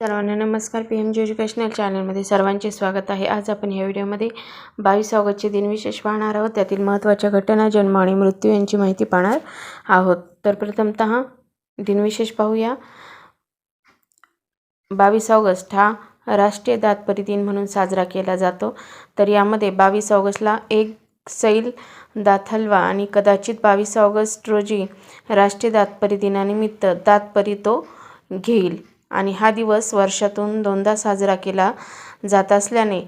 सर्वांना नमस्कार. P M G educational चॅनलमध्ये सर्वांचे स्वागत आहे. आज आपण या व्हिडिओमध्ये बावीस ऑगस्टचे दिनविशेष पाहणार आहोत. त्यातील महत्त्वाच्या घटना जन्म आणि मृत्यू यांची माहिती पाहणार आहोत. तर प्रथमत दिनविशेष पाहूया. बावीस ऑगस्ट हा राष्ट्रीय दातपरी दिन म्हणून साजरा केला जातो. तर यामध्ये बावीस ऑगस्टला एक सैल दात हलवा आणि कदाचित बावीस ऑगस्ट रोजी राष्ट्रीय दातपरी दिनानिमित्त दातपरी तो घेईल. आणि हा दिवस वर्षातून दोनदा साजरा केला जात असल्याने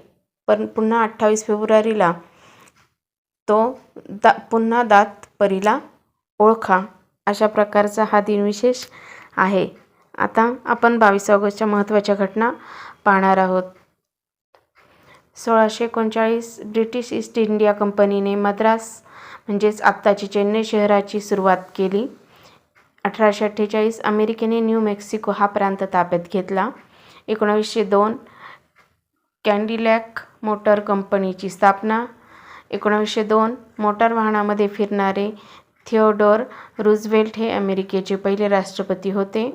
पण पुन्हा अठ्ठावीस फेब्रुवारीला तो दा पुन्हा दात परीला ओळखा अशा प्रकारचा हा दिनविशेष आहे. आता आपण बावीस ऑगस्टच्या महत्त्वाच्या घटना पाहणार आहोत. सोळाशे एकोणचाळीस ब्रिटिश ईस्ट इंडिया कंपनीने मद्रास म्हणजेच आत्ताची चेन्नई शहराची सुरुवात केली. अठराशे अठ्ठेचाळीस अमेरिकेने न्यू मेक्सिको हा प्रांत ताब्यात घेतला. एकोणावीसशे दोन कॅन्डिलॅक मोटर कंपनीची स्थापना. एकोणावीसशे दोन मोटार वाहनामध्ये फिरणारे थिओडोर रुझवेल्ट हे अमेरिकेचे पहिले राष्ट्रपती होते.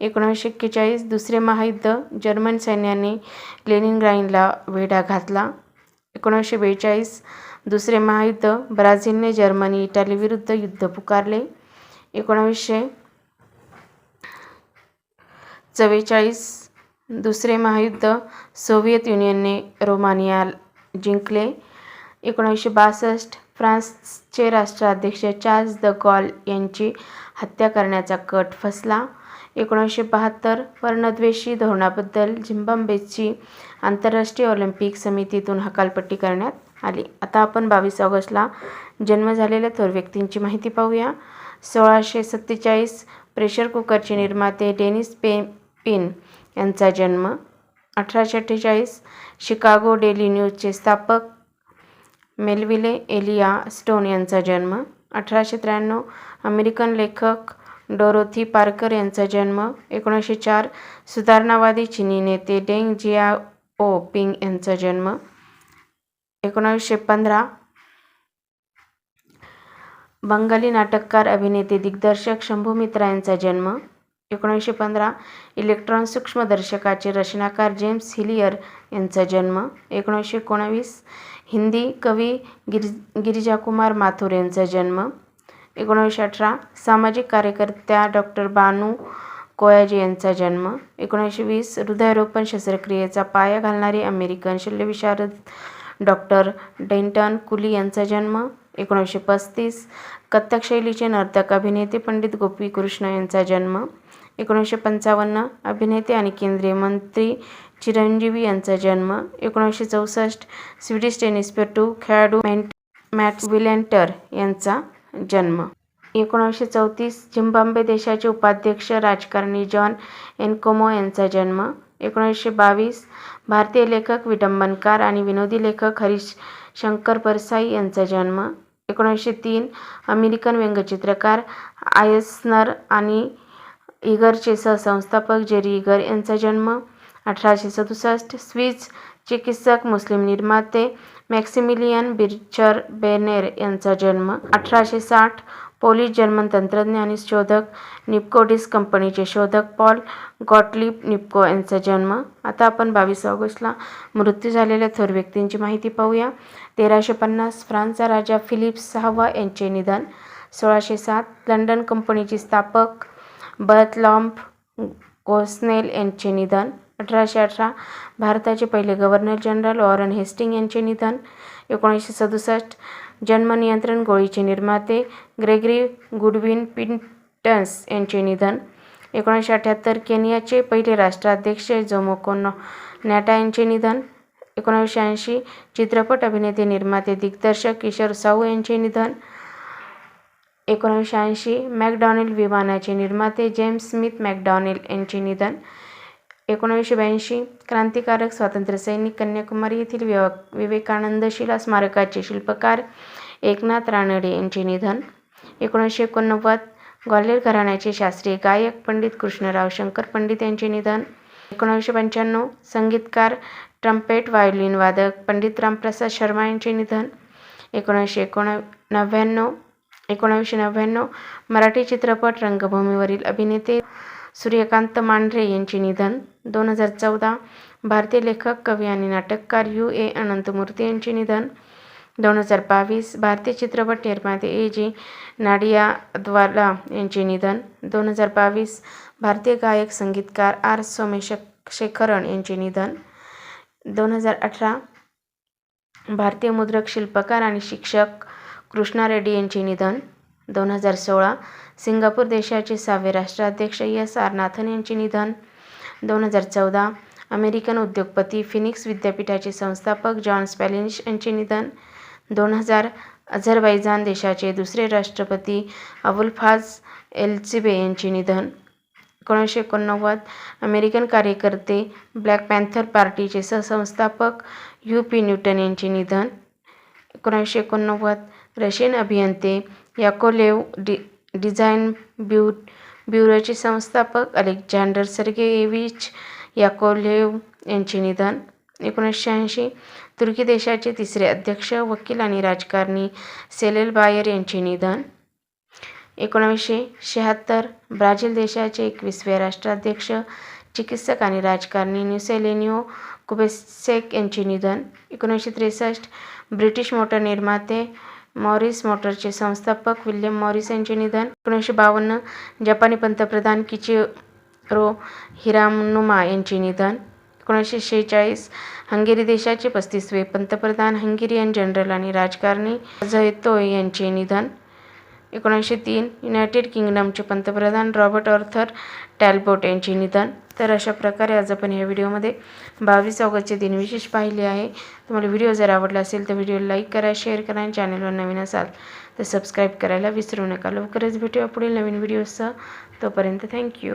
एकोणावीसशे एक्केचाळीस दुसरे महायुद्ध जर्मन सैन्याने लेनिनग्राईनला वेढा घातला. एकोणावीसशे बेचाळीस दुसरे महायुद्ध ब्राझीलने जर्मनी इटालीविरुद्ध युद्ध पुकारले. एकोणावीसशे चव्वेचाळीस दुसरे महायुद्ध सोव्हिएत युनियनने रोमानिया जिंकले. एकोणीसशे बासष्ट फ्रान्सचे राष्ट्राध्यक्ष चार्ल्स द गॉल यांची हत्या करण्याचा कट फसला. एकोणीसशे बहात्तर वर्णद्वेषी धोरणाबद्दल झिम्बाब्वेची आंतरराष्ट्रीय ऑलिम्पिक समितीतून हकालपट्टी करण्यात आली. आता आपण बावीस ऑगस्टला जन्म झालेल्या थोर व्यक्तींची माहिती पाहूया. सोळाशे सत्तेचाळीस प्रेशर कुकरचे निर्माते डेनिस पे पिन यांचा जन्म अठराशे अठ्ठेचाळीस शिकागो डेली न्यूजचे स्थापक मेलविले एलिया स्टोन यांचा जन्म अठराशे त्र्याण्णव अमेरिकन लेखक डोरोथी पार्कर यांचा जन्म एकोणीसशे चार सुधारणावादी चिनी नेते डेंग जियाओ पिंग यांचा जन्म एकोणावीसशे पंधरा बंगाली नाटककार अभिनेते दिग्दर्शक शंभू मित्रा यांचा जन्म एकोणीसशे पंधरा इलेक्ट्रॉन सूक्ष्मदर्शकाचे रचनाकार जेम्स हिलियर यांचा जन्म एकोणीसशे एकोणावीस हिंदी कवी गिर गिरिजाकुमार माथुर यांचा जन्म एकोणीसशे अठरा सामाजिक कार्यकर्त्या डॉक्टर बानू कोयाजी यांचा जन्म एकोणीसशे वीस हृदयरोपण शस्त्रक्रियेचा पाया घालणारे अमेरिकन शल्यविशारद डॉक्टर डेंटन कुली यांचा जन्म एकोणीसशे पस्तीस कथ्थक शैलीचे नर्तक अभिनेते पंडित गोपीकृष्ण यांचा जन्म एकोणीसशे पंचावन्न अभिनेते आणि केंद्रीय मंत्री चिरंजीवी यांचा जन्म एकोणीसशे चौसष्ट स्वीडिश टेनिसपटू खेळाडू मॅन्ट मॅट विलेंटर यांचा जन्म. एकोणीसशे चौतीस झिम्बाब्वे देशाचे उपाध्यक्ष राजकारणी जॉन एनकोमो यांचा जन्म. एकोणीसशे बावीस भारतीय लेखक विडंबनकार आणि विनोदी लेखक हरीश शंकर परसाई यांचा जन्म. एकोणीसशे तीन अमेरिकन व्यंगचित्रकार आयसनर आणि इगरचे सहसंस्थापक जेरी इगर यांचा जन्म अठराशे सदुसष्ट स्विस चिकित्सक मुस्लिम निर्माते मॅक्सिमिलियन बिर्चर बेनेर यांचा जन्म अठराशे साठ पोलिश जर्मन तंत्रज्ञ आणि शोधक निप्कोडिस कंपनीचे शोधक पॉल गॉटलिप निप्को यांचा जन्म. आता आपण बावीस ऑगस्टला मृत्यू झालेल्या थोर व्यक्तींची माहिती पाहूया. तेराशे पन्नास फ्रान्सचा राजा फिलिप सहावा यांचे निधन. सोळाशे सात लंडन कंपनीचे स्थापक बर्थलॉम्प गोस्नेल यांचे निधन. अठराशे अठरा भारताचे पहिले गव्हर्नर जनरल वॉरन हेस्टिंग यांचे निधन. एकोणीसशे सदुसष्ट जन्म नियंत्रण गोळीचे निर्माते ग्रेगरी गुडविन पिंटन्स यांचे निधन. एकोणीसशे अठ्ठ्याहत्तर केनियाचे पहिले राष्ट्राध्यक्ष जोमोको नॅटा यांचे निधन. एकोणीसशे ऐंशी चित्रपट अभिनेते निर्माते दिग्दर्शक किशोर साऊ यांचे निधन. एकोणीसशे ऐंशी मॅकडॉनेल विमानाचे निर्माते जेम्स स्मिथ मॅकडॉनेल यांचे निधन. एकोणीसशे ब्याऐंशी क्रांतिकारक स्वातंत्र्यसैनिक कन्याकुमारी येथील विव विवेकानंद शिला स्मारकाचे शिल्पकार एकनाथ रानडे यांचे निधन. एकोणीसशे एकोणनव्वद ग्वाल्हेर घराण्याचे शास्त्रीय गायक पंडित कृष्णराव शंकर पंडित यांचे निधन. एकोणीसशे पंच्याण्णव संगीतकार ट्रम्पेट व्हायोलिन वादक पंडित रामप्रसाद शर्मा यांचे निधन. एकोणीसशे एकोण नव्याण्णव एकोणावीसशे नव्याण्णव मराठी चित्रपट रंगभूमीवरील अभिनेते सूर्यकांत मांढरे यांचे निधन. दोन हजार चौदा भारतीय लेखक कवी आणि नाटककार यू. ए. अनंतमूर्ती यांचे निधन. दोन हजार बावीस भारतीय चित्रपट निर्माते ए. जी. नाडियादवाला यांचे निधन. दोन हजार बावीस भारतीय गायक संगीतकार आर. सोमेश शेखरण यांचे निधन. दोन हजार अठरा भारतीय मुद्रक शिल्पकार आणि शिक्षक कृष्णा रेड्डी यांचे निधन. दोन हजार सोळा सिंगापूर देशाचे सहावे राष्ट्राध्यक्ष एस. आर. नाथन यांचे निधन. दोन हजार चौदा अमेरिकन उद्योगपती फिनिक्स विद्यापीठाचे संस्थापक जॉन स्पॅलिनिश यांचे निधन. दोन हजार अझरबैजान देशाचे दुसरे राष्ट्रपती अबुलफाज एल्चिबे यांचे निधन. एकोणीसशे एकोणनव्वद अमेरिकन कार्यकर्ते ब्लॅक पॅन्थर पार्टीचे सहसंस्थापक यू पी न्यूटन यांचे निधन. एकोणीसशे एकोणनव्वद रशियन अभियंते याकोलेव डि डिझाईन ब्यू ब्युरोचे संस्थापक अलेक्झांडर सर्गेविच याकोलेव यांचे निधन. एकोणीसशे ऐंशी तुर्की देशाचे तिसरे अध्यक्ष वकील आणि राजकारणी सेलेल बायर यांचे निधन. एकोणावीसशे शहात्तर ब्राझील देशाचे एकवीसवे राष्ट्राध्यक्ष चिकित्सक आणि राजकारणी न्युसेलेनिओ कुबेसेक यांचे निधन. एकोणीसशे त्रेसष्ट ब्रिटिश मोटर निर्माते मॉरिस मोटरचे संस्थापक विल्यम मॉरिस यांचे निधन एकोणीसशे बावन्न जपानी पंतप्रधान किचिरो हिरामनुमा यांचे निधन एकोणीसशे शेहेचाळीस हंगेरी देशाचे पस्तीसवे पंतप्रधान हंगेरियन जनरल आणि राजकारणी झयतोय यांचे निधन एकोणीसशे तीन युनायटेड किंगडमचे पंतप्रधान रॉबर्ट ऑर्थर टॅलबोट यांचे निधन. तर अशा प्रकारे आज आपण या व्हिडिओमध्ये बावीस ऑगस्टचे दिनविशेष पाहिले आहे. तुम्हाला व्हिडिओ जर आवडला असेल तर व्हिडिओ लाईक करा शेअर करा आणि चॅनलवर नवीन असाल तर सबस्क्राईब करायला विसरू नका. लवकरच भेटूया पुढील नवीन व्हिडिओसह. तोपर्यंत थँक्यू.